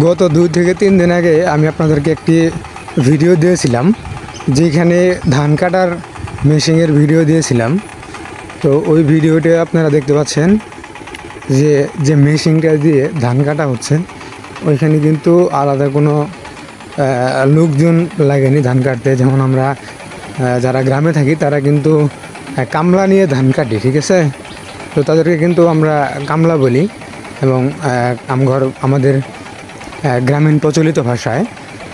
গত দুই থেকে তিন দিন আগে আমি আপনাদেরকে একটি ভিডিও দিয়েছিলাম, যেখানে ধান কাটার মেশিনের ভিডিও দিয়েছিলাম। তো ওই ভিডিওতে আপনারা দেখতে পাচ্ছেন যে যে মেশিনটা দিয়ে ধান কাটা হচ্ছে, ওইখানে কিন্তু আলাদা কোনো লোকজন লাগেনি ধান কাটতে। যেমন আমরা যারা গ্রামে থাকি, তারা কিন্তু কামলা নিয়ে ধান কাটি, ঠিক আছে? তো তাদেরকে কিন্তু আমরা কামলা বলি এবং আমঘর, আমাদের গ্রামীণ প্রচলিত ভাষায়।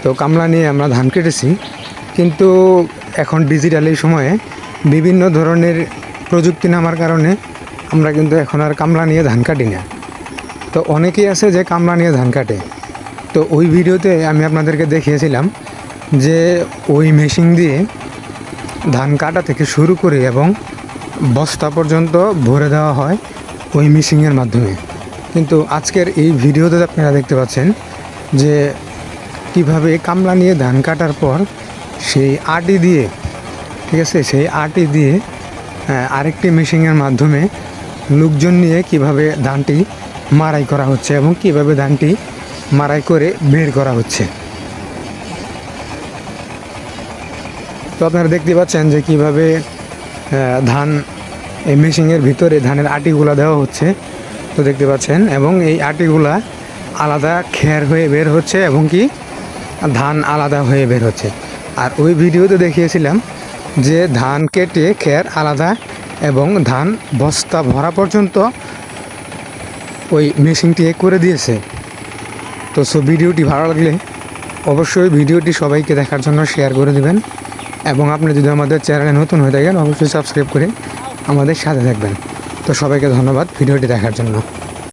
তো কামলা নিয়ে আমরা ধান কেটেছি। কিন্তু এখন ডিজিটাল এই সময়ে বিভিন্ন ধরনের প্রযুক্তি নামার কারণে আমরা কিন্তু এখন আর কামলা নিয়ে ধান কাটি না। তো অনেকেই আছে যে কামলা নিয়ে ধান কাটে। তো ওই ভিডিওতে আমি আপনাদেরকে দেখিয়েছিলাম যে ওই মেশিন দিয়ে ধান কাটা থেকে শুরু করে এবং বস্তা পর্যন্ত ভরে দেওয়া হয় ওই মেশিনের মাধ্যমে। কিন্তু আজকের এই ভিডিওতে আপনারা দেখতে পাচ্ছেন যে কীভাবে কামলা নিয়ে ধান কাটার পর সেই আটি দিয়ে, ঠিক আছে, সেই আটি দিয়ে আরেকটি মেশিনের মাধ্যমে লোকজন নিয়ে কীভাবে ধানটি মারাই করা হচ্ছে এবং কীভাবে ধানটি মারাই করে বের করা হচ্ছে। তো আপনারা দেখতে পাচ্ছেন যে কীভাবে ধান, এই মেশিনের ভিতরে ধানের আটিগুলো দেওয়া হচ্ছে। তো দেখতে পাচ্ছেন, এবং এই আটিগুলা আলাদা খের হয়ে বের হচ্ছে এবং কি ধান আলাদা হয়ে বের হচ্ছে। আর ওই ভিডিওতে দেখিয়েছিলাম যে ধান কেটে খের আলাদা এবং ধান বস্তা ভরা পর্যন্ত ওই মেশিনটি করে দিয়েছে। তো সো ভিডিওটি ভালো লাগলে অবশ্যই ভিডিওটি সবাইকে দেখার জন্য শেয়ার করে দেবেন, এবং আপনি যদি আমাদের চ্যানেলে নতুন হয়ে থাকেন, অবশ্যই সাবস্ক্রাইব করে আমাদের সাথে থাকবেন। তো সবাইকে ধন্যবাদ ভিডিওটি দেখার জন্য।